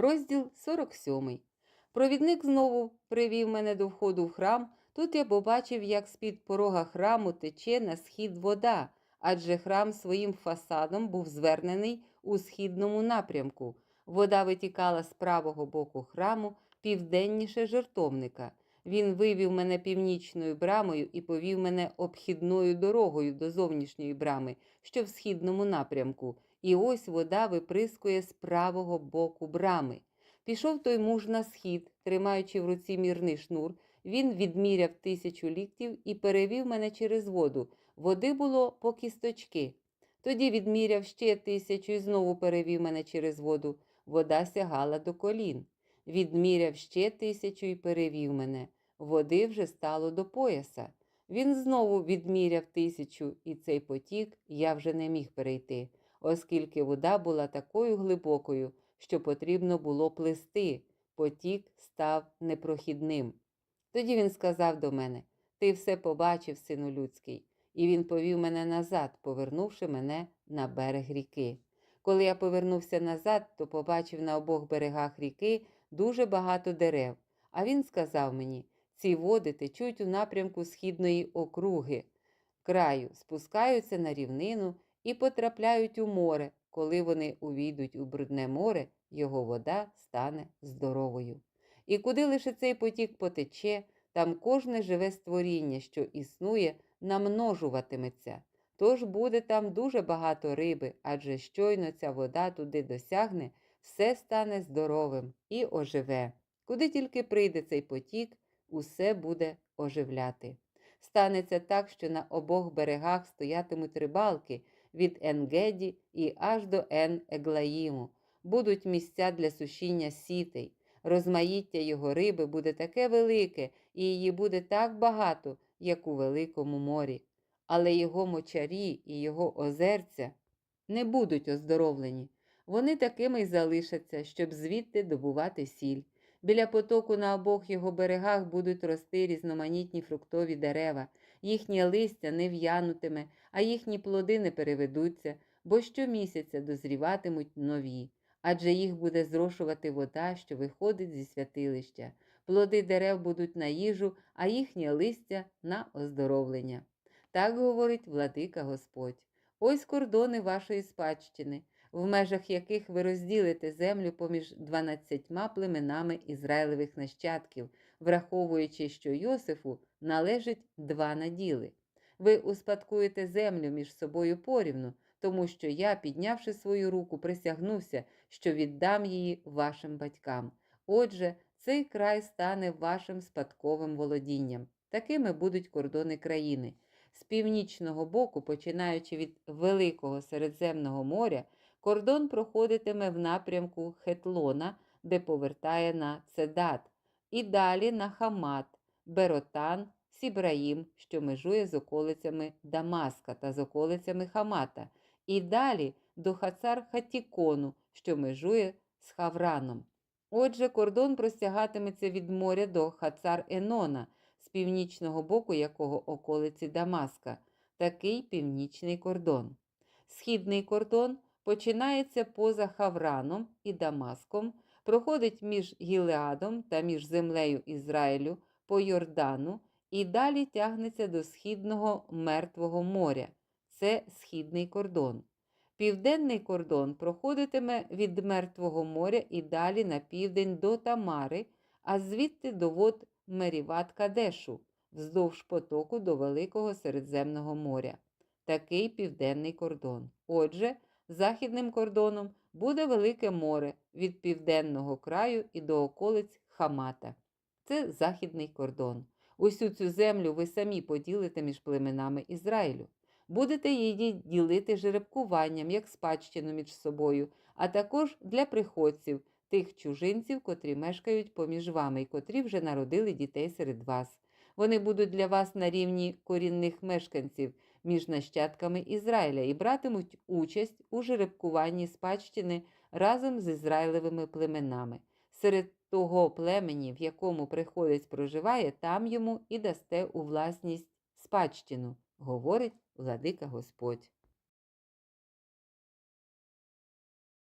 Розділ 47. Провідник знову привів мене до входу в храм. Тут я побачив, як з-під порога храму тече на схід вода, адже храм своїм фасадом був звернений у східному напрямку. Вода витікала з правого боку храму південніше жертовника. Він вивів мене північною брамою і повів мене обхідною дорогою до зовнішньої брами, що в східному напрямку, і ось вода виприскує з правого боку брами. Пішов той муж на схід, тримаючи в руці мірний шнур. Він відміряв тисячу ліктів і перевів мене через воду. Води було по кісточки. Тоді відміряв ще тисячу і знову перевів мене через воду. Вода сягала до колін. Відміряв ще тисячу і перевів мене. Води вже стало до пояса. Він знову відміряв тисячу, і цей потік я вже не міг перейти, оскільки вода була такою глибокою, що потрібно було плисти. Потік став непрохідним. Тоді він сказав до мене: Ти все побачив, сину людський, і він повів мене назад, повернувши мене на берег ріки. Коли я повернувся назад, то побачив на обох берегах ріки дуже багато дерев. А він сказав мені: ці води течуть у напрямку східної округи, краю, спускаються на рівнину і потрапляють у море. Коли вони увійдуть у брудне море, його вода стане здоровою. І куди лише цей потік потече, там кожне живе створіння, що існує, намножуватиметься. Тож буде там дуже багато риби, адже щойно ця вода туди досягне, все стане здоровим і оживе. Куди тільки прийде цей потік, усе буде оживляти. Станеться так, що на обох берегах стоятимуть рибалки від Енгеді і аж до Ен Еглаїму. Будуть місця для сушіння сітей. Розмаїття його риби буде таке велике, і її буде так багато, як у Великому морі. Але його мочарі і його озерця не будуть оздоровлені. Вони такими й залишаться, щоб звідти добувати сіль. Біля потоку на обох його берегах будуть рости різноманітні фруктові дерева, їхнє листя не в'янутиме, а їхні плоди не переведуться, бо щомісяця дозріватимуть нові, адже їх буде зрошувати вода, що виходить зі святилища. Плоди дерев будуть на їжу, а їхнє листя на оздоровлення. Так говорить владика Господь. Ось кордони вашої спадщини в межах яких ви розділите землю поміж дванадцятьма племенами Ізраїлевих нащадків, враховуючи, що Йосифу належить два наділи. Ви успадкуєте землю між собою порівну, тому що я, піднявши свою руку, присягнувся, що віддам її вашим батькам. Отже, цей край стане вашим спадковим володінням. Такими будуть кордони країни. З північного боку, починаючи від Великого Середземного моря, Кордон проходитиме в напрямку Хетлона, де повертає на Цедат, і далі на Хамат, Беротан, Сібраїм, що межує з околицями Дамаска та з околицями Хамата, і далі до Хацар Хатікону, що межує з Хавраном. Отже, кордон простягатиметься від моря до Хацар Енона, з північного боку якого околиці Дамаска, такий північний кордон. Східний кордон починається поза Хавраном і Дамаском, проходить між Гілеадом та між землею Ізраїлю по Йордану і далі тягнеться до Східного Мертвого моря. Це східний кордон. Південний кордон проходитиме від Мертвого моря і далі на південь до Тамари, а звідти до вод Меріват Кадешу, вздовж потоку до Великого Середземного моря. Такий південний кордон. Отже, західним кордоном буде Велике море від південного краю і до околиць Хамата. Це західний кордон. Усю цю землю ви самі поділите між племенами Ізраїлю. Будете її ділити жеребкуванням, як спадщину між собою, а також для приходців, тих чужинців, котрі мешкають поміж вами і котрі вже народили дітей серед вас. Вони будуть для вас на рівні корінних мешканців між нащадками Ізраїля і братимуть участь у жеребкуванні спадщини разом з Ізраїлевими племенами. Серед того племені, в якому приходець проживає, там йому і дасте у власність спадщину, говорить владика Господь.